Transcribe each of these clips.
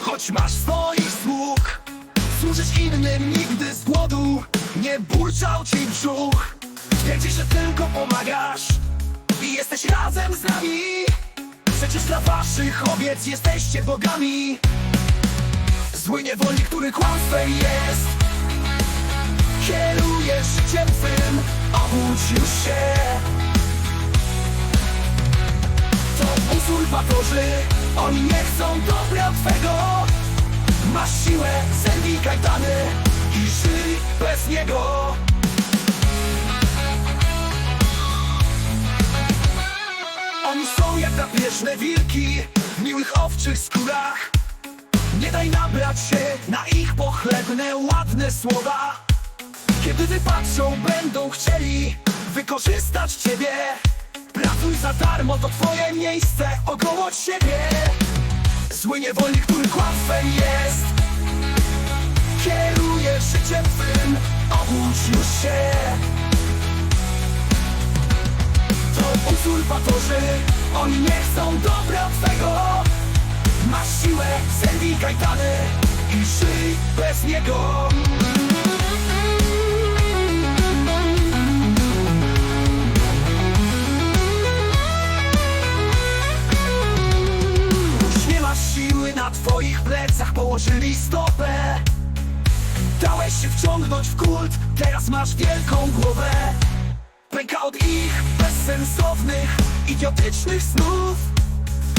Choć masz swoich sług. Służysz innym nigdy z głodu Nie burczał ci brzuch. Twierdzi, że tylko pomagasz I jesteś razem z nami. Przecież dla waszych obiec jesteście bogami. Zły niewolnik, który kłamstwem jest Kieruje życiem twym Obudź już się. To uzurpatorzy Oni nie chcą dobra twego. Masz siłę, zerwij kajtany I żyj bez niego. Oni są jak drapieżne wilki W miłych owczych skórach. Nie daj nabrać się na ich pochlebne, ładne słowa. Kiedy wypatrzą, będą chcieli wykorzystać ciebie za darmo, to twoje miejsce, ogołodź siebie Zły niewolnik, który kłamstwem jest. Kieruje życiem twym, obudź już się. To uzurpatorzy, oni nie chcą dobra twego. Masz siłę, zerwij kajtany i żyj bez niego twoich plecach Położyli stopę. Dałeś się wciągnąć w kult Teraz masz wielką głowę. Pęka od ich bezsensownych Idiotycznych snów.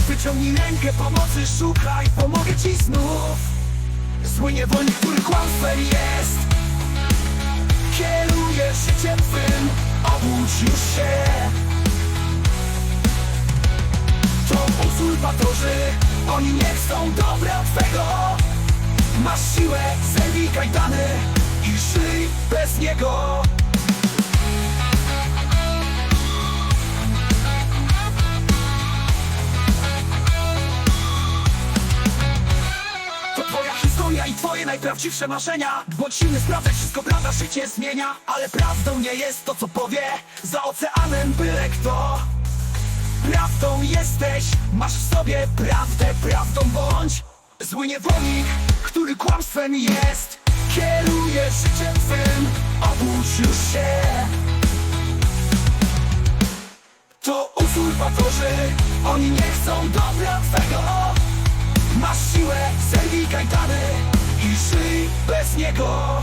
Wyciągnij rękę pomocy, szukaj Pomogę ci znów. Zły niewolnik, który kłamstwem jest. Kieruje życiem twym Obudź już się Oni nie chcą dobra twego. Masz siłę, zerwij kajtany I żyj bez niego. I twoje najprawdziwsze marzenia. Bądź silny, sprawdzaj wszystko, prawda życie zmienia. Ale prawdą nie jest to, co powie Za oceanem byle kto Prawdą jesteś, masz w sobie prawdę, prawdą bądź. Zły niewolnik, który kłamstwem jest Kieruje życiem twym, obudź już się. To uzurpatorzy, oni nie chcą dobra twego. Masz siłę, zerwij kajtany i żyj bez niego